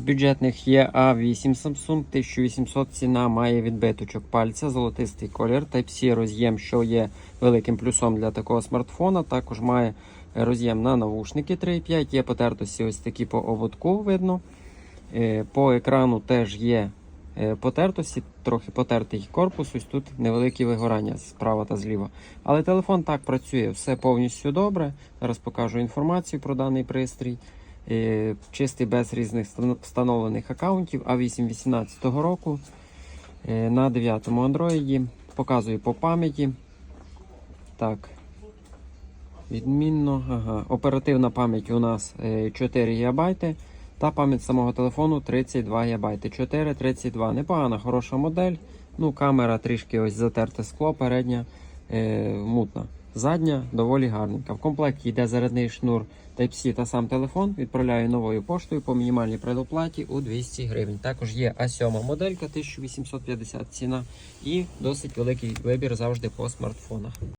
Бюджетних є A8 Samsung 1800 ціна має відбиточок пальця, золотистий колір, Type-C роз'єм, що є великим плюсом для такого смартфона. Також має роз'єм на навушники 3.5, є потертості ось такі по ободку видно. Е, По екрану теж є е, потертості, трохи потертий корпус, ось тут невеликі вигорання справа та зліва. Але телефон так працює, все повністю добре. Зараз покажу інформацію про даний пристрій. Е, Чистий без різних встановлених аккаунтів А8 18 року е, на 9 Android. Показую по пам'яті. Так. Відмінно. Ага. Оперативна пам'ять у нас е, 4 ГБ. Та пам'ять самого телефону 32 ГБ. 4, 32. Непогана, хороша модель. Ну, камера трішки ось затерте скло, передня е, мутна. Задня доволі гарненька. В комплекті йде зарядний шнур Type-C та сам телефон. Відправляю новою поштою по мінімальній предоплаті у 200 гривень. Також є А7 моделька 1850 ціна і досить великий вибір завжди по смартфонах.